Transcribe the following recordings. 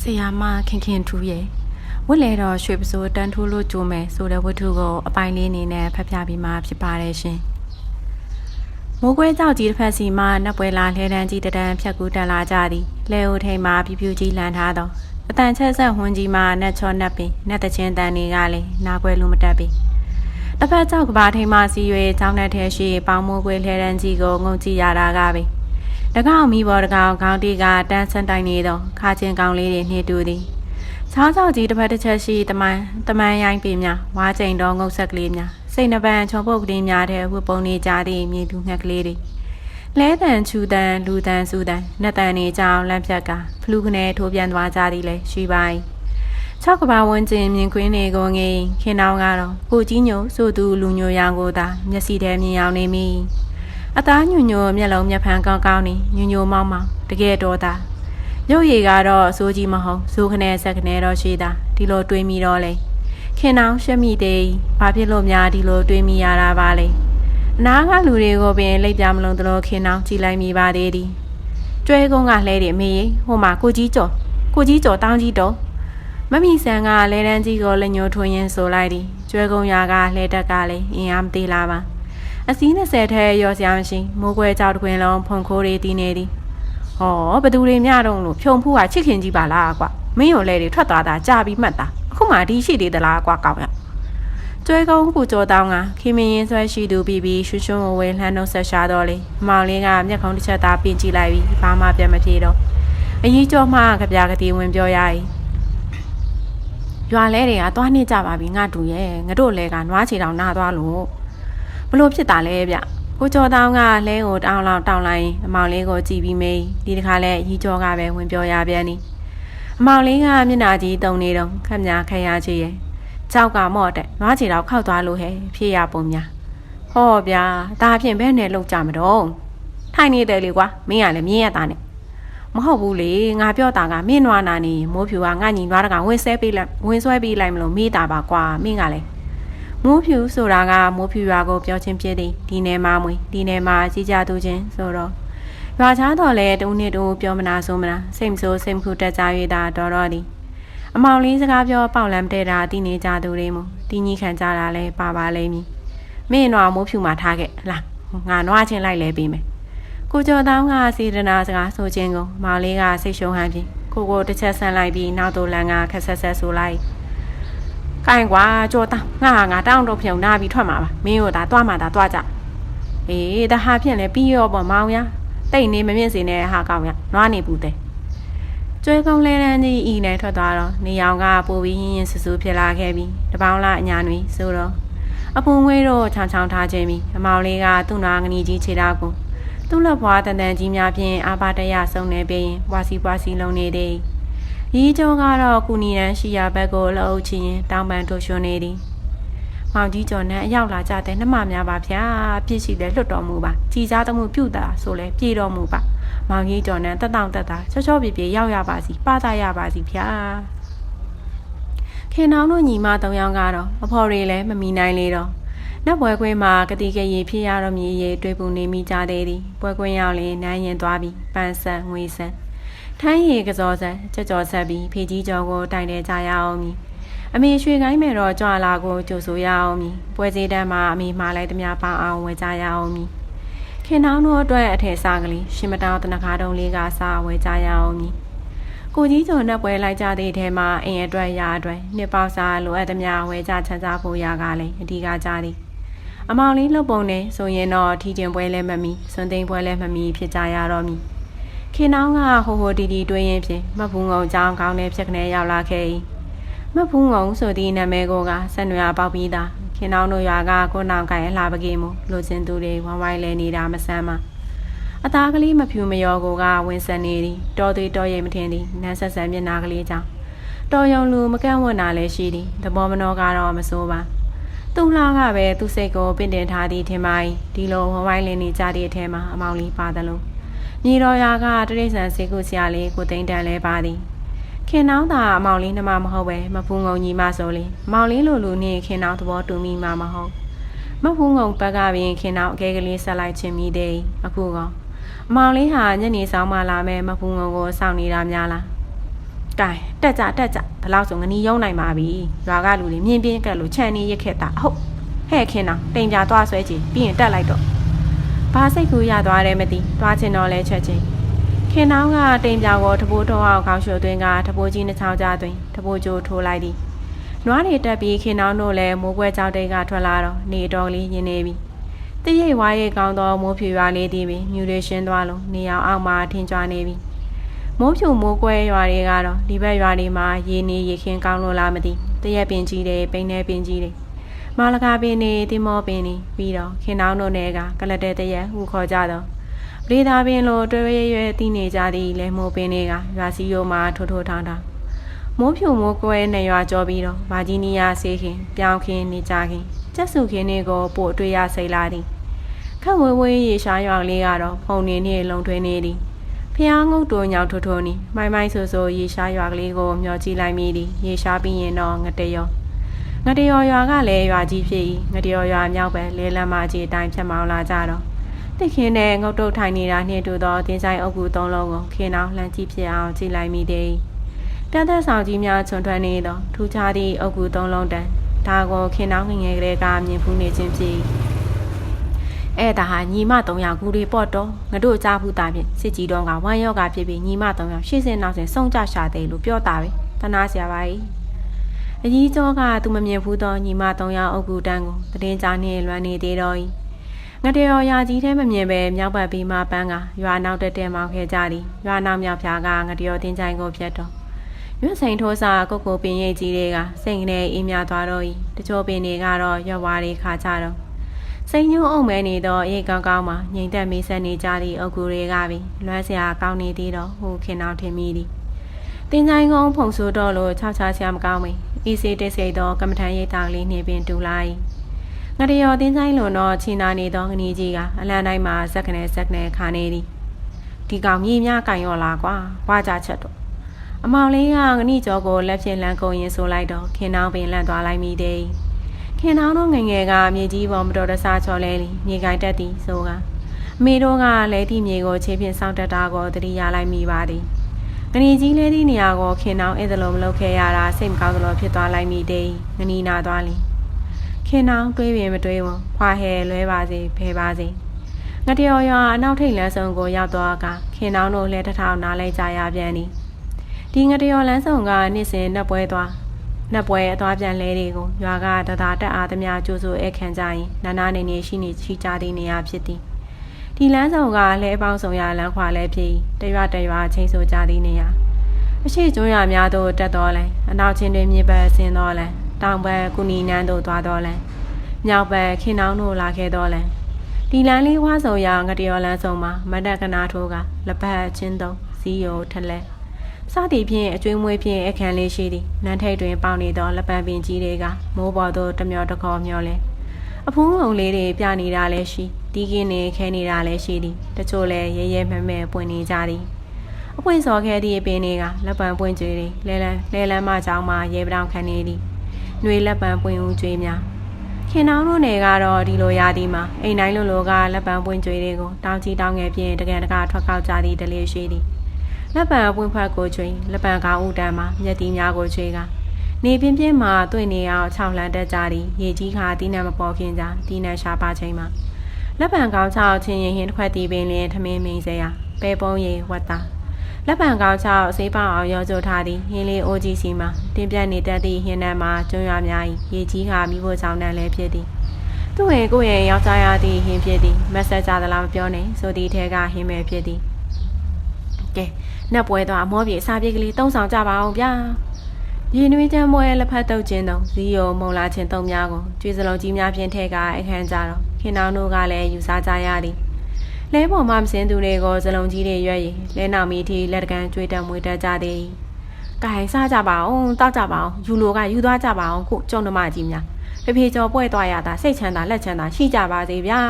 ဆရာမခင်ခင်ထူးရဲ့ဝတ်လေတော့ရွှေပစိုးတန်းထိုးလို့ကြိုးမယ်ဆိုတဲ့ဝတ္ထုကိုအပိုင်းလေးအနေနဲ့ဖတ်ပြပြီးမှဖြစ်ပါတယ်ရှင်။မိုးကွဲကြောက်ကြီးတစ်ဖက်စီမှနက်ပွဲလာလှဲတန်းကြီးတတန်းဖြတ်ကူးတက်လာကြသည်။လဲအိုထိန်မှပြူပြူကြီးလန်ထားသောအတန်ချက်ဆက်ဝန်းကြီးမှနက်ချောနက်ပင်နက်တချင်းတန်တွေကလည်းနာကွယ်လူမတက်ပြီ။တစ်ဖက်ကြောက်ကဘာထိန်မှစီရွေကြောင်းနဲ့ထဲရှိပေါင်းမိုးကွဲလှဲတန်းကြီးကိုငုံကြည့်ရတာကပဲ။ တကောင်မိဘော်တကောင်ခေါင်းတီကတန်းဆန်းတိုင်နေသောခါချင်းကောင်လေးတွေနှိတူသည်။ချောင်းချောက်ကြီးတစ်ဖက်တစ်ချက်ရှိတမန်တမန်ရိုင်းပင်များဝါကျိန်တော်ငုတ်ဆက်ကလေးများစိတ်နှပန်းချောပုတ်ကလေးများတဲ့ဝတ်ပုံနေကြသည့်မြေသူငှက်ကလေးတွေလဲတန်ချူတန်လူတန်စူတန်နတ်တန်နေကြောင်လန့်ဖြတ်ကဖလူးကနေထိုးပြန်သွားကြသည်လေရှိပိုင်၆ကဘာဝန်းကျင်မြင်ကွင်းတွေကိုငေးခင်တောင်းကတော့ကိုကြီးညိုဆိုသူလူညိုရောင်ကိုသာမျက်စိထဲမြင်အောင်နေမိ အသားညွညိုမျက်လုံးမျက်ဖန်ကောင်းကောင်းနေညိုညိုမောင်းမောင်းတကယ်တော့သာရုပ်ရည်ကတော့အစိုးကြီးမဟုတ်ဇိုးခနဲ့ဆက်ခနဲ့တော့ရှိတာဒီလိုတွေးမိတော့လေခင်တောင်းရှက်မိသေးဘာဖြစ်လို့များဒီလိုတွေးမိရတာပါလဲအနာကလူတွေကိုပင်လိပ်ပြမလုံးသလိုခင်တောင်းကြည်လိုက်မိပါသေးသည်ကျွဲကုန်းကလှဲတယ်မေးဟိုမှာကိုကြီးကျော်ကိုကြီးကျော်တောင်းကြီးတော့မမီဆန်ကလဲတန်းကြီးကိုလက်ညှိုးထွင်းရင်းဆိုလိုက်သည်ကျွဲကုန်းရာကလှဲတက်ကလည်းအင်အားမသေးလားပါ အစီး20ထဲရောစရာမရှိမိုးခွဲကြောက်တခွင်လုံးဖုန်ခိုးတွေတီးနေသည်ဟောဘသူတွေမျှတော့လို့ဖြုံဖူးကချစ်ခင်ကြီးပါလားကွာမင်းရောလဲတွေထွက်သွားတာကြာပြီးမှတ်တာအခုမှဒီရှိသေးသလားကွာကောင်းရကျွဲကုန်းကူကြောတောင်းကခင်မင်းရင်ဆွဲရှိသူပြီးပြီးရွှွှွှဝဲလှမ်းနှုတ်ဆက်ရှာတော့လေအမောင်လေးကမျက်ခုံးတစ်ချက်သားပြင်ကြည့်လိုက်ပြီးဘာမှပြန်မပြေတော့အကြီးကျော်မှကြပြကတိဝင်ပြောရ၏ရွာလဲတွေကသွားနေကြပါပြီငါတူရဲ့ငါတို့လဲကနွားချီတောင်နာသွားလို့ ဘလို့ဖြစ်တာလဲဗျကိုကျော်တောင်းကလဲကိုတောင်းလောက်တောင်းလိုက်အမောင်လေးကိုကြည်ပြီးမေးဒီတခါလဲအကြီးကျော်ကပဲဝင်ပြောရပြန်နီအမောင်လေးကမျက်နာကြီးတုံနေတော့ခက်များခရရချေရဲ့ကြောက်ကမော့တဲ့နွားချီတောင်ခောက်သွားလို့ဟဲ့ဖြေရပုံများဟောဗျာဒါဖြင့်ဘဲနဲ့လောက်ကြမတော့ထိုင်နေတယ်လေကွာမင်းကလည်းမြင်းရတာနဲ့မဟုတ်ဘူးလေငါပြောတာကမင်းနွားနာနေမိုးဖြူကငါညီနွားတကဝင်ဆဲပေးလိုက်ဝင်ဆွဲပေးလိုက်မလို့မေးတာပါကွာမင်းကလည်း မိုးဖြူဆိုတာကမိုးဖြူရွာကိုပြောချင်းပြစ်သည်ဒီနယ်မှာမွေဒီနယ်မှာကြီးကြသူချင်းဆိုတော့ရွာချားတော်လဲတုံးနှစ်တူပြောမနာဆိုမနာစိတ်မဆိုးစိတ်မခုတက်ကြ၍တာတော်တော်သည်အမောင်လေးစကားပြောပေါက်လမ်းတဲ့တာတည်နေကြသူတွေမို့တင်းကြီးခံကြတာလဲပါပါလိမ့်မည်မင်းနွားမိုးဖြူမှာထားခဲ့လားငါနွားချင်းလိုက်လဲပေးမယ်ကိုကျော်တောင်းကစေတနာစကားဆိုခြင်းကိုမောင်လေးကစိတ်ရှုံးဟန်ပြီးကိုကိုတစ်ချက်ဆန်းလိုက်ပြီးနောက်တူလန်ကခက်ဆက်ဆက်ဆိုလိုက်။ ကိုင်ကွာကြောတောင်းငါငါတောင်းတော့ဖြုံနာပြီးထွက်မှာပါ။မင်းတို့ဒါတွားမှာဒါတွားကြ။အေးဒါဟာဖြင့်လဲပြီးရောပေါ့မောင်ရ။တိတ်နေမမြင့်စေနဲ့ဟာကောင်းရ။နွားနေဘူးတဲ့။ကျွဲကုန်းလဲတန်းကြီးဤနဲ့ထွက်သွားတော့နေရောင်ကပိုပြီးရင်းရင်းဆူဆူဖြစ်လာခဲ့ပြီးတပေါင်းလာအညာတွေဆိုတော့အဖုံငွေတို့ချောင်းချောင်းထားခြင်းပြီးအမောင်လေးကသူ့နွားငနီကြီးခြေထောက်ကိုသူ့လက်ဘွားတန်တန်ကြီးများဖြင့်အာပါတရဆုံနေပြီးပွားစီပွားစီလုံးနေသည် ရီးကျော်ကတော့ကုနီရန်ရှိရာဘက်ကိုလှုပ်ချင်တောင်းပန်ထိုးရွှွနေသည်မောင်ကြီးကျော်နဲ့အရောက်လာကြတဲ့နှမများပါဗျာပြည့်ရှိလဲလွတ်တော်မူပါကြည်စားသမှုပြုတာဆိုလဲပြေတော်မူပါမောင်ကြီးကျော်နဲ့တက်တောင့်တက်တာချောချောပြေပြေရောက်ရပါစီပသရပါစီဗျာခင်နောင်တို့ညီမ၃ယောက်ကတော့အဖော်တွေလည်းမမီနိုင်လေတော့နတ်ပွဲခွင်းမှာကတိကရေဖြစ်ရတော့မြည်ရေတွေးပူနေမိကြသေးသည်ပွဲခွင်းရောက်လေနန်းရင်သွားပြီးပန်းဆက်ငွေဆက် ထမ်းရည်ကစောဆက်ကြော့ကြော့ဆက်ပြီးဖေကြီးကျော်ကိုတိုင်တယ်ကြရအောင်မည်အမေရွှေကိုင်းမဲ့တော့ကြွလာကိုကြိုဆိုရအောင်မည်ပွဲစည်းတန်းမှာအမေမှားလိုက်သမျှပေါအောင်ဝယ်ကြရအောင်မည်ခင်နောင်တို့အတွက်အထည်စားကလေးရှင်မတောင်းတနခါတုံးလေးကစားဝယ်ကြရအောင်မည်ကိုကြီးကျော်နဲ့ပွဲလိုက်ကြတဲ့အထဲမှာအင်အတွက်ရအတွက်နှစ်ပေါက်စားလိုအပ်သမျှဝယ်ကြချမ်းသာဖို့ရကလည်းအဓိကကြသည်အမောင်လေးလှုပ်ပုံနဲ့ဆိုရင်တော့ထီကျင်ပွဲလဲမမီစွန်သိန်းပွဲလဲမမီဖြစ်ကြရတော့မည် ခင်နောင်းကဟိုဟိုတီတီတွေးရင်ဖြင့်မဖူးငုံကြောင်းကောင်းတဲ့ဖြစ်ကနေရောက်လာခဲ့၏မဖူးငုံဆိုသည့်နာမည်ကိုကဆက်နွယ်ပေါက်ပြီးသားခင်နောင်းတို့ရွာကကိုနောင်ကိုင်အလှပကေးမှုလူချင်းသူတွေဝမ်းဝိုင်းလဲနေတာမဆမ်းပါအသားကလေးမဖြူမရောကိုကဝင်ဆက်နေသည်တော်သေးတော်ရိပ်မထင်သည်နန်းဆက်ဆန်မျက်နာကလေးကြောင့်တော်ယုံလူမကန့်ဝတ်နာလည်းရှိသည်သဘောမနောကတော့မစိုးပါသူ့လှကပဲသူ့စိတ်ကိုပင့်တင်ထားသည်ထင်ပါ၏ဒီလိုဝဝိုင်းလင်းနေကြတဲ့အထဲမှာအမောင်လေးပါသလို မြေတော်ရာကတရိษံစေကုဆရာလေးကိုသိန်းတန်လဲပါသည်ခင်နောင်းသာအမောင်လေးနှမမဟုတ်ပဲမဖူးငုံညီမဆိုလေမောင်လေးလိုလူနဲ့ခင်နောင်းသဘောတူမိမှာမဟုတ်မဖူးငုံဘက်ကပင်ခင်နောင်းအကဲကလေးဆက်လိုက်ခြင်းမိသေးအခုကောင်အမောင်လေးဟာညနေဆောင်မှလာမဲ့မဖူးငုံကိုစောင့်နေတာများလားကဲတက်ကြတက်ကြဘလောက်ဆိုငနီးယုံနိုင်ပါပြီရွာကလူတွေမြင်းပြင်းကက်လို့ခြံနေရက်ခက်တာဟုတ်ဟဲ့ခင်တော့တိမ်ပြသွားဆွဲကြည့်ပြီးရင်တက်လိုက်တော့ ဘာစိတ်ကူရသွားတယ်မသိသွားချင်တော့လဲချက်ချင်းခင်နောင်းကတိမ်ပြကိုတဘိုးတော်အောင်ခေါင်းရှို့သွင်းကတဘိုးကြီးနှချောင်းကြသွင်းတဘိုးကျိုးထိုးလိုက်သည်နွားတွေတက်ပြီးခင်နောင်းတို့လည်းမိုးကွဲကြောက်တိတ်ကထွက်လာတော့နေတော်လေးရင်းနေပြီတရိပ်ဝါးရိပ်ကောင်းသောမိုးဖြူရွာလေးသည်ပင်မြူတွေရှင်းသွားလို့နေအောင်အောက်မှာထင်ကြွနေပြီမိုးဖြူမိုးကွဲရွာတွေကတော့ဒီဘက်ရွာတွေမှာရေနေရေခင်းကောင်းလို့လားမသိတရက်ပင်ကြီးတယ်ပိန်နေပင်ကြီးတယ် မာလကာပင်နေတင်မောပင်နေပြီးတော့ခင်နောင်းတို့နဲ့ကကလတဲ့တရက်ဟူခေါ်ကြတော့ပရိသာပင်လိုတွဲရွဲရွဲတီးနေကြသည်လဲမိုးပင်တွေကရွာစီယိုမှာထိုးထိုးထောင်းထောင်းမိုးဖြူမိုးကွဲနဲ့ရွာကြောပြီးတော့ဗာဂျီနီးယားဆေးခင်ပြောင်းခင်နေကြခင်ကျက်စုခင်တွေကိုပို့တွေ့ရစိတ်လာသည်ခက်ဝဲဝဲရေရှားရွာလေးကတော့ဖုန်နေနဲ့လုံထွေးနေသည်ဖျားငုတ်တိုညောင်ထိုးထိုးနီမိုင်းမိုင်းဆူဆူရေရှားရွာကလေးကိုမျောကြည့်လိုက်မိသည်ရေရှားပြီးရင်တော့ငတရော ငတရောရွာကလည်းရွာကြီးဖြစ်၏ငတရောရွာမြောက်ပဲလဲလမ်းမကြီးအတိုင်းဖြတ်မောင်းလာကြတော့တိတ်ခင်းနဲ့ငုတ်တုတ်ထိုင်နေတာနှင့်တူသောတင်းဆိုင်အုပ်ကူသုံးလုံးကိုခင်းအောင်လှမ်းကြည့်ဖြစ်အောင်ကြည့်လိုက်မိသည်ပြတ်သက်ဆောင်ကြီးများချွန်ထွက်နေသောထူးခြားသည့်အုပ်ကူသုံးလုံးတန်ဒါကိုခင်းအောင်ငငယ်ကလေးကမြင်ဖူးနေခြင်းဖြစ်၏အဲ့ဒါဟာညီမ၃ယောက်ကူတွေပေါ့တော့ငါတို့ကြားဘူးတာဖြင့်စစ်ကြီးတော့ကဝမ်းယောဂဖြစ်ပြီးညီမ၃ယောက်ရှေ့စင်နောက်စင်စုံကြရှာတယ်လို့ပြောတာပဲတနာစရာပါ යි အကြီးကျော်ကသူမမြင်ဘူးသောညီမ၃ယောက်အုပ်ကူတန်းကိုတည်င်းကြားနှင့်လွမ်းနေသေးတော့၏ငတရော်ရာကြီးထဲမမြင်ပဲမြောက်ဘက်ပြီးမှပန်းကရွာနောက်တက်တက်မောင်းခဲ့ကြသည်ရွာနောက်မြောက်ဖြာကငတရော်တင်းချိုင်ကိုပြတ်တော့ရွတ်စိန်ထိုးစာကိုကိုပင်ရိပ်ကြီးတွေကစိတ်ကနေအေးမြသွားတော့၏တချို့ပင်တွေကတော့ရွက်ဝါးတွေခါကြတော့စိန်ညိုးအုံမဲနေသောအေးကောင်းကောင်းမှငိမ်သက်မေးဆက်နေကြသည့်အုပ်ကူတွေကပင်လွမ်းစရာကောင်းနေသေးတော့ဟိုခင်အောင်ထင်မိသည် တင်ချိုင်ကုန်းဖုန်ဆိုးတော့လို့ခြောက်ခြားစရာမကောင်းမေအေးစေးတိတ်ဆိတ်သောကမ္မထန်ရိတ်တောင်လေးနှင့်ပင်တူလိုက်ငရရောတင်းဆိုင်လွန်တော့ချီနာနေသောငနီးကြီးကအလန်တိုင်းမှာဇက်ကနေဇက်ကနေခါနေသည်ဒီကောင်မြေများကင်ရောလာကွာဝါကြချက်တော့အမောင်လေးကငနီကျော်ကိုလက်ဖြင့်လန်ကုန်ရင်ဆိုလိုက်တော့ခင်နှောင်းပင်လန့်သွားလိုက်မိသည်ခင်နှောင်းတို့ငငယ်ကမြေကြီးပေါ်မတော်တဆချော်လဲလီမြေကိုင်းတက်သည်ဆိုကအမေတို့ကလဲသည့်မြေကိုခြေဖြင့်စောင့်တက်တာကိုတတိရလိုက်မိပါသည် ငနီကြီးလဲသည့်နေရာကိုခင်နှောင်းအဲ့ဒါလိုမလုပ်ခဲ့ရတာစိတ်မကောင်းသလိုဖြစ်သွားလိုက်မိသည်ငနီနာသွားလီခင်နှောင်းတွေးပြင်မတွေးဘူးဖွာဟဲလွဲပါစေဖဲပါစေငတရော်ရွာအနောက်ထိပ်လမ်းဆောင်ကိုရောက်သွားကခင်နှောင်းတို့လဲတထောင်နားလိုက်ကြရပြန်သည်ဒီငတရော်လမ်းဆောင်ကနေ့စဉ်နှက်ပွဲသွားနှက်ပွဲအသွားပြန်လဲတွေကိုရွာကတသာတက်အားသမျှကြိုးစိုးအခန့်ကြရင်နာနာနေနေရှိနေရှိကြသည့်နေရာဖြစ်သည် ဒီလမ်းဆောင်ကလဲပေါင်းဆောင်ရလမ်းခွာလဲဖြစ်တရွတရွချင်းဆိုကြသည့်နေရာအရှိကျွန်းရများသို့တက်တော်လဲအနောက်ချင်းတွင်မြေပတ်ဆင်းတော်လဲတောင်ဘက်ကုနီနန်းတို့သွားတော်လဲမြောက်ဘက်ခင်နှောင်းတို့လာခဲ့တော်လဲဒီလမ်းလေးဝါဆုံရငတရော်လမ်းဆောင်မှာမတ်တက်ကနာထိုးကလက်ပတ်ချင်းသုံးဇီးယိုထလက်စသည်ဖြင့်အကျွေးမွေးဖြင့်အခန်းလေးရှိသည်နန်းထိတ်တွင်ပေါနေသောလက်ပံပင်ကြီးတွေကမိုးပေါ်သို့တမျောတခေါ်မျောလဲအဖုံးလုံးလေးတွေပြနေတာလည်းရှိ တီးကင်းနေခဲနေတာလည်းရှိသည်တချို့လည်းရဲရဲမဲမဲပွင့်နေကြသည်အပွင့်စော်ခဲသည့်အပင်တွေကလက်ပံပွင့်ကျွေးတွေလဲလန်းလဲလန်းမကြောင်းမှရဲပတောင်ခံနေသည်။နှွေလက်ပံပွင့်ဦးကျွေးများခင်နောင်တို့နယ်ကတော့ဒီလိုရာသီမှာအိမ်တိုင်းလိုလိုကလက်ပံပွင့်ကျွေးတွေကိုတောင်းချီတောင်းငယ်ပြင်တကယ်တကထွက်ကောက်ကြသည့်တလေးရှိသည်။လက်ပံပွင့်ဖက်ကိုကျွေးလက်ပံကောင်းဦးတန်းမှာမျက်တီများကိုကျွေးကနေပြင်းပြင်းမှာတွေ့နေအောင်ခြောက်လှမ်းတက်ကြသည်ရေကြီးခါတီးနှံမပေါ်ခင်ကြတီးနှံရှားပါချိန်မှာ လက်ပံကောင်းချောက်ချင်းရင်ဟင်းတစ်ခွက်တီးပင်လင်းထမင်းမင်းစရာပဲပုံးရီဝတ်တာလက်ပံကောင်းချောက်ဆေးပေါအောင်ရောကြထားသည်ဟင်းလေးအိုးကြီးစီမှာတင်းပြတ်နေတတ်သည့်ဟင်းနှံမှာကျွန်းရွာများ၏ရေကြီးခါမိဖို့ဆောင်နှံလည်းဖြစ်သည်သူ့ဝင်ကိုယ့်ရဲ့ယောက်ျားရသည့်ဟင်းဖြစ်သည်မက်ဆက်ကြသလားမပြောနဲ့ဆိုသည့်ထဲကဟင်းပဲဖြစ်သည်ကဲနှက်ပွဲသွားအမောပြေအစာပြေကလေးတုံးဆောင်ကြပါအောင်ဗျာရေနွေးချမ်းမွဲလက်ဖက်တုပ်ခြင်းတုံဇီယိုမုံလာခြင်းတုံများကိုကျွေးစလုံးကြီးများဖြင့်ထဲကအခန်းကြတော့ ခင်နောင်တို့ကလည်းယူစားကြရသည်လဲပေါ်မှမစင်းသူတွေကိုစလုံးကြီးတွေရွက်ရည်လဲနောက်မီထီလက်တကန်ကျွေးတက်မွေးတက်ကြသည်။ကဲစားကြပါအောင်တောက်ကြပါအောင်ယူလိုကယူသွားကြပါအောင်ခုကျုံဓမကြီးများဖေဖေကျော်ပွဲသွားရတာစိတ်ချမ်းသာလက်ချမ်းသာရှိကြပါစေဗျာ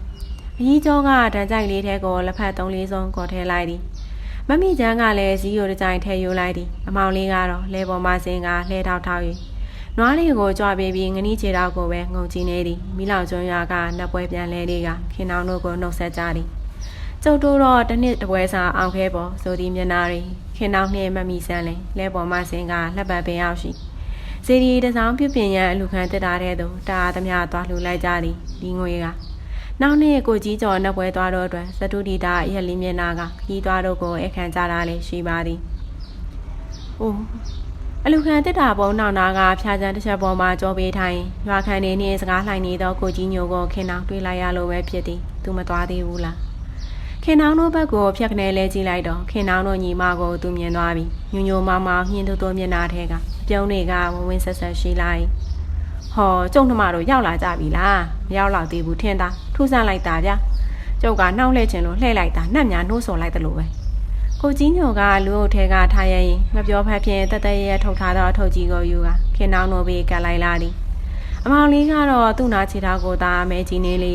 ။အကြီးကျော်ကဒဏ်ကြိုက်လေးထဲကိုလက်ဖက်သုံးလေးစုံကော်ထဲလိုက်သည်။မမိချမ်းကလည်းဇီးရိုတကြိုင်ထဲယူလိုက်သည်။အမောင်လေးကတော့လဲပေါ်မှာစင်ကလှဲထောက်ထောက်၍ နွားလေးကိုကြွပေးပြီးငနီးချေတောက်ကိုပဲငုံကြည့်နေသည်မိလောင်ကျွန်းရွာကနက်ပွဲပြန်လဲလေးကခင်အောင်တို့ကိုနှုတ်ဆက်ကြသည်ကျုပ်တို့တော့တစ်နှစ်တပွဲစာအောင်ခဲပေါ်ဆိုသည်မျက်နာတွေခင်နောက်နှင့်မမီဆန်းလဲလဲပေါ်မှဆင်းကလှပ်ပတ်ပင်ရောက်ရှိစီဒီတစောင်းပြုပြင်ရန်အလူခံတက်တာတဲ့သူတာသမျှသွားလှူလိုက်ကြသည်ဒီငွေကနောက်နေ့ကိုကြီးကျော်နှက်ပွဲသွားတော့အတွက်သတုတီတာရက်လီမျက်နာကခီးသွားတော့ကိုအခန့်ကြတာလည်းရှိပါသည်။အိုး အလူခံတက်တာပုံနောက်နာကဖျားချမ်းတစ်ချက်ပေါ်မှာကြောပေးထိုင်ရွာခံနေနှင့်စကားလှိုင်နေသောကိုကြီးညိုကိုခင်အောင်တွေ့လိုက်ရလို့ပဲဖြစ်သည်။သူမသွားသေးဘူးလား။ခင်နောင်တို့ဘက်ကိုဖြတ်ကနေလဲကြည့်လိုက်တော့ခင်နောင်တို့ညီမကိုသူမြင်သွားပြီညိုညိုမောင်မောင်ညှင်းတူတူမျက်နှာထဲကပြုံးတွေကဝဝင်းဆက်ဆက်ရှိလိုက်ဟောကျုံနှမတို့ရောက်လာကြပြီလားမရောက်တော့သေးဘူးထင်တာထူးဆန်းလိုက်တာဗျကျုပ်ကနှောက်လှဲ့ချင်လို့လှဲ့လိုက်တာနှက်များနှိုးဆော်လိုက်တယ်လို့ပဲ ကိုကြီးညိုကလူအုပ်ထဲကထားရရင်ငပြောဖက်ဖြင့်တသက်ရရထုတ်ထားသောအထုပ်ကြီးကိုယူကခင်နောင်တို့ဘေးကလိုက်လာသည်အမောင်လေးကတော့သူ့နာချီထားကိုသာမဲကြီးနေလေ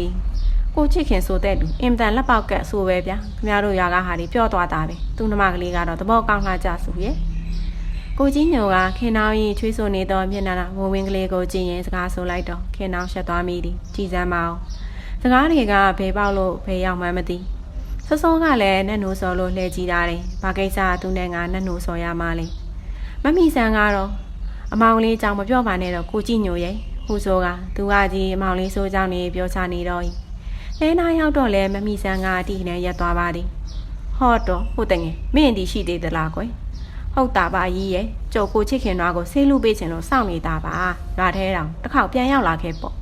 ကိုချစ်ခင်ဆိုတဲ့လူအင်တန်လက်ပေါက်ကက်ဆိုပဲဗျာခင်ဗျားတို့ရွာကဟာဒီပြော့သွားတာပဲသူ့နှမကလေးကတော့သဘောကောင်းလှကြစုရဲ့ကိုကြီးညိုကခင်နောင်ရင်ချွေးဆိုနေသောမျက်နှာဝဝင်းကလေးကိုကြည့်ရင်စကားဆိုလိုက်တော့ခင်နောင်ရှက်သွားမိသည်ကြည်စမ်းမအောင်စကားတွေကဘယ်ပေါက်လို့ဘယ်ရောက်မှန်းမသိ စောစောကလည်းနတ်နိုးစော်လို့လှည့်ကြည့်တာတယ်ဘာကိစ္စသူနဲ့ငါနတ်နိုးစော်ရမှလဲမမီဆန်ကတော့အမောင်လေးကြောင့်မပြောပါနဲ့တော့ကိုကြည့်ညိုရဲ့ဟူဆိုကသူကကြီးအမောင်လေးဆိုးကြောင့်နေပြောချနေတော့ဤလဲနာရောက်တော့လဲမမီဆန်ကအတိနဲ့ရက်သွားပါသည်ဟောတော့ဟုတ်တယ်ငယ်မင်းဒီရှိသေးသလားကွယ်ဟုတ်တာပါကြီးရဲ့ကြုတ်ကိုချစ်ခင်တော့ကိုဆေးလူပေးချင်လို့စောင့်နေတာပါရွာထဲတောင်တစ်ခေါက်ပြန်ရောက်လာခဲ့ပေါ့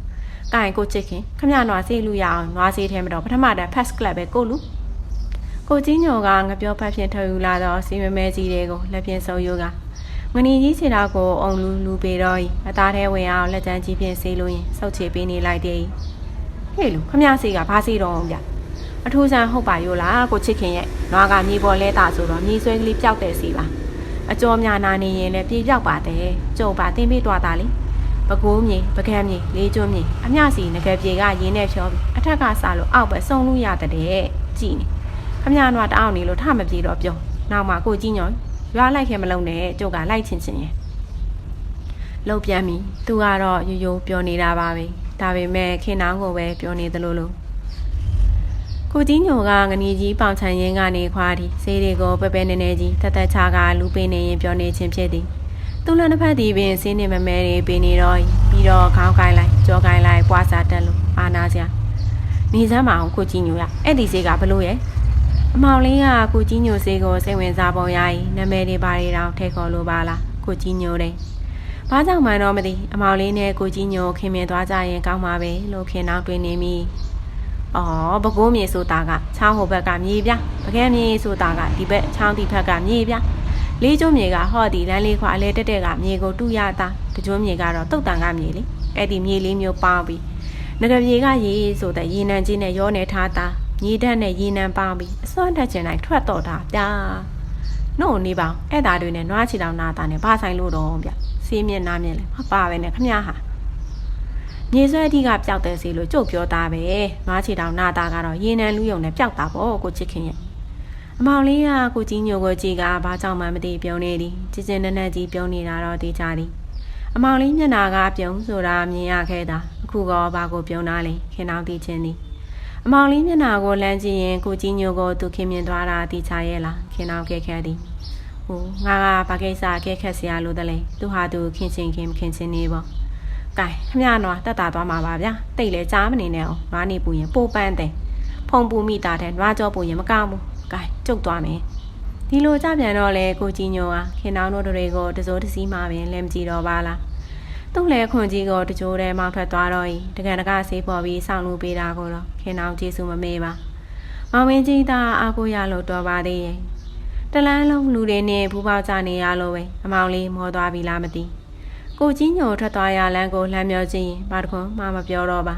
ကိုင်ကိုချစ်ခင်ခမရနွားဆေးလူရအောင်နွားဆေးထဲမှာတော့ပထမတန်း fast club ပဲကိုလူ ကိုကြီးညိုကငပြောဖတ်ဖြင့်ထုတ်ယူလာတော့စီမမဲကြီးတွေကိုလက်ဖြင့်ဆုံယူကမနီကြီးခြေတော်ကိုအုံလူလူပေတော့ဤအသားထဲဝင်အောင်လက်ချမ်းကြီးဖြင့်ဆေးလို့ရင်စောက်ချေပေးနေလိုက်တယ်ဟေးလူခမရဆေးကဘာဆေးတော့ဗျအထူးဆန်းဟုတ်ပါရောလားကိုချစ်ခင်ရဲ့နွားကမြေပေါ်လဲတာဆိုတော့မြေဆွဲကလေးပျောက်တဲ့စီပါအကျော်များနာနေရင်လည်းပြေပြောက်ပါတယ်ကြုံပါတင်းပေးသွားတာလေပကိုးမြေပကံမြေလေးကျွန်းမြေအမျှစီငကပြေကရင်းနဲ့ဖြောပြီးအထက်ကစားလို့အောက်ပဲစုံလို့ရတဲ့ကြည်နေ ခမရနွားတအောင်နေလို့ထမပြေတော့ပြောနောက်မှကိုကြီးညောရွာလိုက်ခဲမလုံးနဲ့ကျုပ်ကလိုက်ချင်းချင်းရဲ့လုံပြန်ပြီသူကတော့ရိုးရိုးပြောနေတာပါပဲဒါပေမဲ့ခင်နောင်းကိုပဲပြောနေသလိုလိုကိုကြီးညိုကငနီကြီးပေါင်ချန်ရင်ကနေခွာသည်ဆေးတွေကိုပဲပဲနေနေကြီးတသက်ချကလူပေးနေရင်ပြောနေခြင်းဖြစ်သည်သူလည်းတစ်ဖက်သည်ပင်စင်းနေမမဲတွေပေးနေတော့ပြီးတော့ခေါင်းကိုင်းလိုက်ကြောကိုင်းလိုက်ပွားစားတက်လို့အာနာစရာနေစမ်းမအောင်ကိုကြီးညိုရအဲ့ဒီဆေးကဘလို့ရဲ့ အမောင်လေးကကိုကြီးညိုဆေးကိုစိတ်ဝင်စားပုံရည်နာမည်တွေပါတွေတောင်ထဲခေါ်လို့ပါလားကိုကြီးညိုတယ်ဘာကြောင့်မှန်းတော့မသိအမောင်လေးနဲ့ကိုကြီးညိုခင်မင်သွားကြရင်ကောင်းပါပဲလို့ခင်နောက်တွင်နေမိ။အော်ပကိုးမြေဆိုတာကချောင်းဟိုဘက်ကမြေပြပကဲမြေဆိုတာကဒီဘက်ချောင်းဒီဘက်ကမြေပြလေးကျွန်းမြေကဟော့ဒီလမ်းလေးခွာအလဲတက်တဲ့ကမြေကိုတူရတာတကျွန်းမြေကတော့တုတ်တန်ကမြေလေအဲ့ဒီမြေလေးမျိုးပေါင်းပြီးငကပြေကရေဆိုတဲ့ရေနံကြီးနဲ့ရောနေထားတာ မြေတက်နဲ့ရေနံပေါင်းပြီးအစွမ်းတက်ချင်တိုင်းထွက်တော့တာဗျာနို့နေပါအဲ့ဒါတွေနဲ့နွားချီတောင်နာတာနဲ့ဘာဆိုင်လို့တော့ဗျစေးမြင့်နားမြင့်လဲမပါပဲနဲ့ခမရဟာမြေဆွဲအထိကပျောက်တယ်စီလို့ကြုတ်ပြောတာပဲနွားချီတောင်နာတာကတော့ရေနံလူယုံနဲ့ပျောက်တာပေါ့ကိုချစ်ခင်ရဲ့အမောင်လေးကကိုကြီးညိုကိုကြည်ကဘာကြောင့်မှမသိပြုံးနေသည်ကြည်စင်နက်နက်ကြီးပြုံးနေတာတော့တေးကြသည်အမောင်လေးမျက်နာကပြုံးဆိုတာမြင်ရခဲ့တာအခုကဘာကိုပြုံးတာလဲခင်အောင်တည်ချင်းသည်အ မောင်လေးမျက်နာကိုလမ်းကြည့်ရင်ကိုကြီးညိုကိုသူခင်မြင်သွားတာတိချရဲ့လားခင်အောင်ခဲ့ခဲ့သည်ဟိုငါကဘာကိစ္စခဲ့ခက်စရာလို့တလဲသူဟာသူခင်ချင်းခင်ခင်ချင်းနေပေါ့ကဲခမရနွားတက်တာသွားမှာပါဗျာတိတ်လဲကြားမနေနဲ့အောင်နွားနေပူရင်ပိုပန်းတယ်ဖုံပူမိတာတဲ့နွားကြောပူရင်မကောင်းဘူးကဲကျုပ်သွားမယ်ဒီလိုကြပြန်တော့လေကိုကြီးညိုဟာခင်နောင်တို့တွေကိုတစိုးတစည်းမှပင်လဲမကြည့်တော့ပါလား သူ့လေခွန်ကြီးကိုတကြိုးထဲမောင်းထွက်သွားတော့ဤတကယ်တကဆေးပေါ်ပြီးဆောင်းလူပေးတာကိုတော့ခင်နောင်ကျေးဇူးမမေ့ပါမောင်မင်းကြီးသားအားကိုရလို့တော်ပါသေးရဲ့တလန်းလုံးလူတွေနဲ့ဘူးပေါကြနေရလို့ပဲအမောင်လေးမောသွားပြီလားမသိကိုကြီးညိုထွက်သွားရလမ်းကိုလှမ်းမြောကြည့်ရင်ဘာတခွန်းမှမပြောတော့ပါ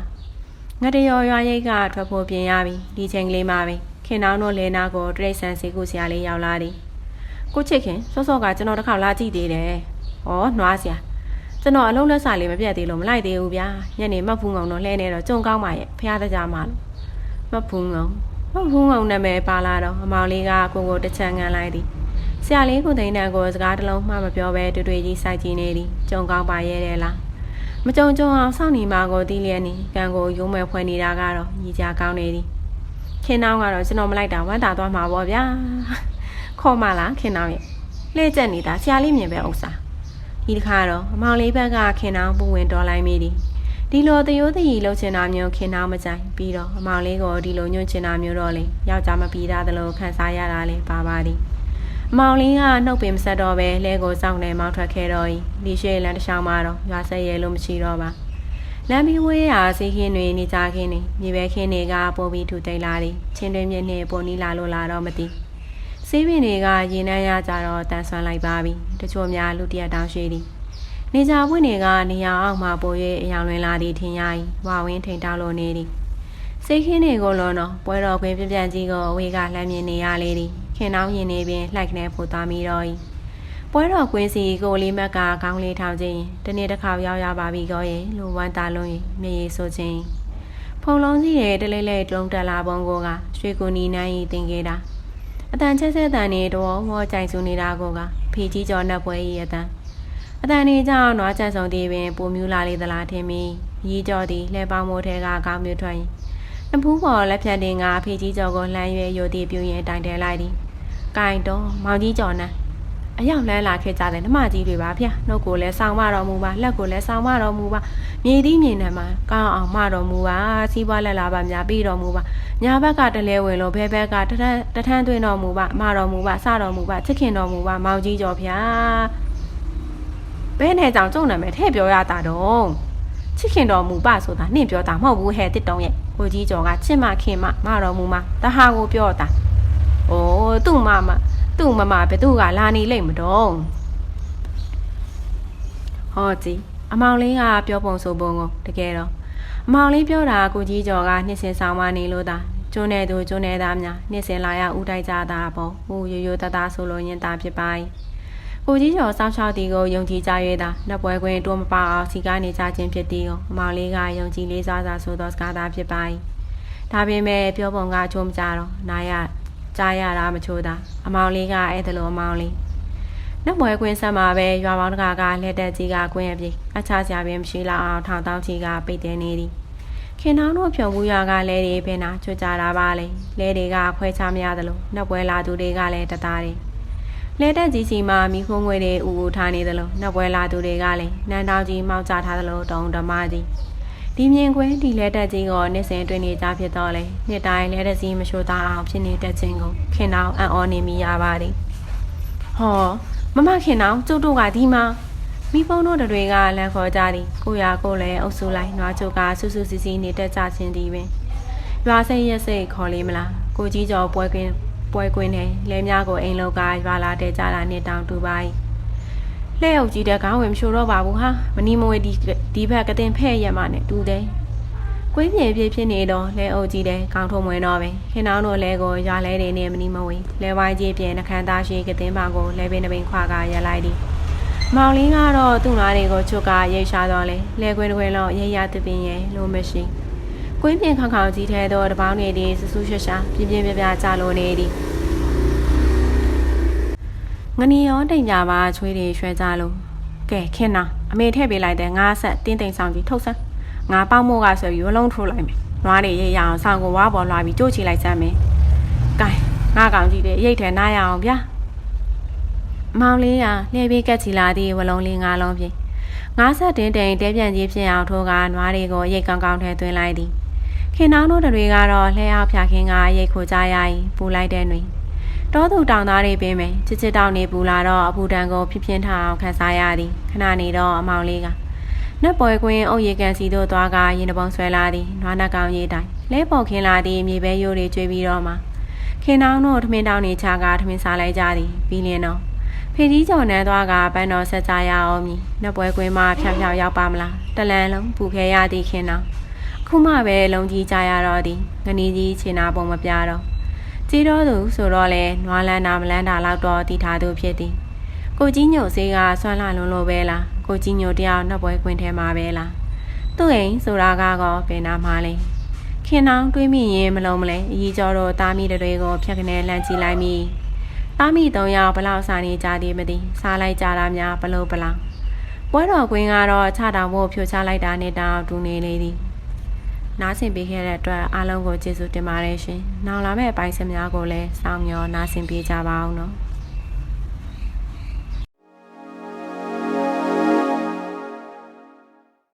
ငတရော်ရွာရိတ်ကထွက်ဖို့ပြင်ရပြီဒီချိန်ကလေးမှပဲခင်နောင်တို့လဲနာကိုတရိတ်ဆန်စီကူဆရာလေးရောက်လာသည်ကိုချစ်ခင်စောစောကကျွန်တော်တစ်ခါလာကြည့်သေးတယ်ဩနွားဆရာ ကျွန်တော်အလုံးလက်စာလေးမပြတ်သေးလို့မလိုက်သေးဘူးဗျာညနေမတ်ဖူးငုံတော့လှဲနေတော့ကြုံကောင်းပါရဲ့ဖះတကြမှာလို့မတ်ဖူးငုံမတ်ဖူးငုံနာမည်ပါလာတော့အမောင်လေးကကိုကိုတစ်ချမ်းငန်းလိုက်သည်ဆရာလေးကိုသိန်းတန်ကိုစကားတစ်လုံးမှမပြောဘဲတွေ့တွေ့ကြီးစိုက်ကြည့်နေသည်ကြုံကောင်းပါရဲ့တဲ့လားမကြုံကြုံအောင်စောင့်နေမှာကိုတီးလျက်နေကံကိုရုံးမဲ့ဖွယ်နေတာကတော့ညီကြကောင်းနေသည်ခင်နောင်းကတော့ကျွန်တော်မလိုက်တာဝမ်းသာသွားမှာပေါ့ဗျာခေါ်မလားခင်နောင်းရဲ့လှည့်ကျက်နေတာဆရာလေးမြင်ပဲဥစ္စာ ဒီတစ်ခါတော့အမောင်လေးဘက်ကခင်နောင်းပူဝင်တော်လိုက်မိသည်ဒီလိုတရိုးတရီလှုပ်ချင်တာမျိုးခင်နောင်းမကြိုက်ပြီးတော့အမောင်လေးကိုဒီလိုညွှန်ချင်တာမျိုးတော့လေယောက်ျားမပြီးသားသလိုခံစားရတာလေပါပါသည်အမောင်လေးကနှုတ်ပင်မဆက်တော့ပဲလဲကိုစောင့်နေမောင်းထွက်ခဲ့တော့၏ဒီရွှေလန်တစ်ချောင်းမှာတော့ရွာဆက်ရဲလို့မရှိတော့ပါလမ်းပြီးဝေးရာစီးခင်းတွေနေကြခင်းနေမြေပဲခင်းတွေကပိုပြီးထူတိတ်လာသည်ချင်းတွင်မြင့်နဲ့ပုံနီးလာလို့လာတော့မသိ စေးပင်တွေကရင်နှမ်းရကြတော့တန်ဆွမ်းလိုက်ပါပြီတချို့များလူတရက်တောင်ရှိသည်နေကြပွင့်တွေကနေရာအောက်မှာပို၍အယောင်လွင်လာသည်ထင်ရ၏ဝါဝင်းထိန်တောက်လို့နေသည်စိတ်ခင်းတွေကိုလုံးတော့ပွဲတော်ခွင်ပြပြန့်ကြီးကိုအဝေးကလှမ်းမြင်နေရလေသည်ခင်နှောင်းရင်နေပင်လှိုက်ကနေပို့သွားမိတော့၏ပွဲတော်ကွင်းစီကိုလေးမက်ကခေါင်းလေးထောင်ခြင်းတနေ့တစ်ခါရောက်ရပါပြီကောရဲ့လူဝမ်းသားလုံး၏မြေရီဆိုခြင်းဖုံလုံးကြီးရဲ့တလေးလေးတုံးတက်လာပုံကိုကရွှေကိုနီနန်းဤတင်ခဲ့တာ အတန်ချက်ဆက်တန်နေတော့ဟောကြိုင်စုနေတာကိုကဖီကြီးကျော်နှက်ပွဲဤအတန်အတန်နေကြောင့်နွားချန်ဆောင်တီးပင်ပုံမြူလာလေသလားထင်ပြီးရီးကြော်သည်လှဲပေါင်းမိုးထဲကကောင်းမြွထွက်ရင်နဖူးပေါ်လက်ဖြတ်တင်ကဖေကြီးကျော်ကိုလှမ်းရွယ်ရိုတီပြူရင်တိုင်တယ်လိုက်သည်။ကင်တော့မောင်ကြီးကျော်နန်း အရောက်လန်းလာခဲ့ကြတဲ့နှမကြီးတွေပါဗျာနှုတ်ကိုလည်းဆောင်းမတော်မူပါလက်ကိုလည်းဆောင်းမတော်မူပါမြေသီးမြေနှံမှာကောင်းအောင်မတော်မူပါစီးပွားလက်လာပါများပြီးတော်မူပါညာဘက်ကတလဲဝင်လို့ဘဲဘက်ကတထတထန်းသွင်းတော်မူပါမတော်မူပါစတော်မူပါချစ်ခင်တော်မူပါမောင်ကြီးကျော်ဗျာဘဲနဲ့ကြောင့်ကျုံနာမယ်ထဲ့ပြောရတာတော့ချစ်ခင်တော်မူပါဆိုတာနှင့်ပြောတာမဟုတ်ဘူးဟဲ့တစ်တုံးရဲ့ကိုကြီးကျော်ကချစ်မခင်မမတော်မူမှာတဟာကိုပြောတာ။အိုးသူ့မမ သူ့မမဘယ်သူကလာနေလိမ့်မတော့။ဟောကြည့်အမောင်လေးကပြောပုံဆိုပုံကိုတကယ်တော့အမောင်လေးပြောတာကိုကြီးကျော်ကနှစ်စင်ဆောင်မနေလို့သာကျွန်းနေသူကျွန်းနေသားများနှစ်စင်လာရဥတိုက်ကြတာပေါ့ဟိုရိုးရိုးတသားဆိုလို့ရင်တာဖြစ်ပါ යි ကိုကြီးကျော်စောင်းချောက်တီကိုယုံကြည်ကြ၍သာနှစ်ပွဲခွင်တွန်းမပအောင်စီကားနေကြခြင်းဖြစ်သည်ကိုအမောင်လေးကယုံကြည်လေးစားစွာဆိုသောစကားသာဖြစ်ပါ යි ဒါပေမဲ့ပြောပုံကအချိုးမကြတော့နာရ ကြားရတာမချိုးတာအမောင်လေးကအဲ့ဒါလိုအမောင်လေးနှမွယ်ကွင်းဆက်မှာပဲရွာပေါင်းတကာကလက်တက်ကြီးကကွင်းအပြေအချစရာပင်မရှိလောက်အောင်ထောင်တောင်းကြီးကပိတ်တယ်နေသည်ခင်နှောင်းတို့ဖြုံမှုရွာကလဲတွေပင်နာချွတ်ကြတာပါလေလဲတွေကခွဲခြားမရသလိုနှက်ပွဲလာသူတွေကလည်းတသားတယ်လဲတက်ကြီးစီမှာမိခိုးငွေတွေဥဥထားနေသလိုနှက်ပွဲလာသူတွေကလည်းနန်းတောင်ကြီးမောက်ချထားသလိုတုံဓမ္မကြီး ဒီမြင်ကွင်းဒီလဲတက်ကြီးကနှစ်စင်တွင်နေကြဖြစ်တော့လေနှစ်တိုင်းလဲတက်ကြီးမရှိုးသားအောင်ဖြစ်နေတတ်ခြင်းကိုခင်နှောင်းအံ့ဩနေမိရပါသည်ဟောမမခင်နှောင်းကျုပ်တို့ကဒီမှာမိဖုံးတို့တွေကလန်ခေါ်ကြသည်ကိုရာကိုလည်းအုပ်စုလိုက်နွားချိုကဆူဆူစီစီနေတက်ကြခြင်းသည်ပင်ရွာစိတ်ရက်စိတ်ခေါ်လေးမလားကိုကြီးကျော်ပွဲကွင်းပွဲကွင်းနဲ့လဲများကိုအိမ်လောက်ကရွာလာတဲ့ကြတာနှစ်တောင်တူပါ၏ လှဲ့အုပ်ကြီးတဲ့ခေါင်းဝင်မချိုတော့ပါဘူးဟာမနီမဝေဒီဒီဘက်ကတင်ဖဲ့ရက်မှနဲ့တူတယ်ကွေးပြေပြေဖြစ်နေတော့လဲအုပ်ကြီးတဲ့ကောင်းထုံမွေတော့ပဲခင်နှောင်းတို့လဲကိုရွာလဲတွေနဲ့မနီမဝေလဲဝိုင်းကြီးပြင်နှခမ်းသားရှိကတင်ပါကိုလဲပင်နှပင်ခွာကရက်လိုက်သည်မောင်လင်းကတော့သူ့နားတွေကိုချုပ်ကရိတ်ရှာတော့လေလဲခွင်းခွင်းလောက်ရိတ်ရသပင်ရဲ့လို့မရှိကွင်းပြင်ခေါင်ခေါင်ကြီးထဲတော့တပေါင်းနေသည်စဆူးရှရှာပြင်းပြင်းပြပြကြလို့နေသည် ငနီရောတိမ်ကြပါချွေးတွေရွှဲကြလို့ကဲခင်နာအမေထည့်ပေးလိုက်တဲ့ငါးဆက်တင်းတိမ်ဆောင်ကြီးထုတ်စမ်းငါပေါက်မို့ကဆိုပြီးဝလုံးထိုးလိုက်မယ်နွားတွေရိတ်ရအောင်ဆောင်းကိုဝါပေါ်လွှာပြီးကြိုးချလိုက်စမ်းမယ်ကဲငါကောင်ကြီးတဲ့ရိတ်ထဲနားရအောင်ဗျာမောင်လေးကလှည့်ပြီးကက်ချီလာသည့်ဝလုံးလေးငါးလုံးဖြင့်ငါးဆက်တင်းတိမ်တဲပြန်ကြီးဖြစ်အောင်ထိုးကနွားတွေကိုရိတ်ကောင်းကောင်းထဲသွင်းလိုက်သည်ခင်နှောင်းတို့တွေကတော့လှဲအောင်ဖြာခင်းကရိတ်ခိုကြရ၏ပူလိုက်တဲ့တွင် တောသူတောင်သားတွေပင်မယ်ချစ်ချစ်တောင်နေပူလာတော့အပူတန်ကိုဖြစ်ဖြစ်ထအောင်ခန်းစားရသည်ခဏနေတော့အမောင်လေးကနတ်ပွဲကွင်းအုတ်ရီကန်စီတို့သွားကရင်တပုံဆွဲလာသည်နွားနှကောင်ရေးတိုင်းလဲပေါ်ခင်းလာသည်မြေပဲရိုးတွေကျွေးပြီးတော့မှခင်နှောင်းတို့ထမင်းတောင်းနေချကထမင်းစားလိုက်ကြသည်ပြီးလင်းတော့ဖေကြီးကျော်နန်းသွားကပန်းတော်ဆက်ကြရအောင်မည်နတ်ပွဲကွင်းမှာဖြောင်ဖြောင်ရောက်ပါမလားတလန်လုံးပူခဲရသည်ခင်နှောင်းခုမှပဲလုံကြီးကြရတော့သည်ငနီးကြီးချင်နာပုံမပြတော့ ကြီးတော်သူဆိုတော့လေနွားလန်းတာမလန်းတာလောက်တော့တည်ထားသူဖြစ်သည်ကိုကြီးညို့စေးကဆွမ်းလာလုံးလို့ပဲလားကိုကြီးညို့တယောက်နှက်ပွဲခွင်ထဲမှာပဲလားသူ့အိမ်ဆိုတာကတော့ဘယ်နာမှာလဲခင်နှောင်းတွေးမိရင်မလုံးမလဲအကြီးကျော်တို့တားမိတွေကိုဖြတ်ကနေလှမ်းကြည့်လိုက်မိတားမိ၃ယောက်ဘလောက်စာနေကြသည်မသိစားလိုက်ကြတာများဘလို့ဘလောက်ပွဲတော်ကွင်းကတော့ခြတောင်ဖို့ဖြိုချလိုက်တာနဲ့တောင်တူနေလေသည် နားဆင်ပေးခဲ့တဲ့အတွက်အားလုံးကိုကျေးဇူးတင်ပါတယ်ရှင်။နောက်လာမယ့်အပိုင်းစများကိုလည်းစောင့်မျှော်နားဆင်ပေးကြပါအောင်နော်။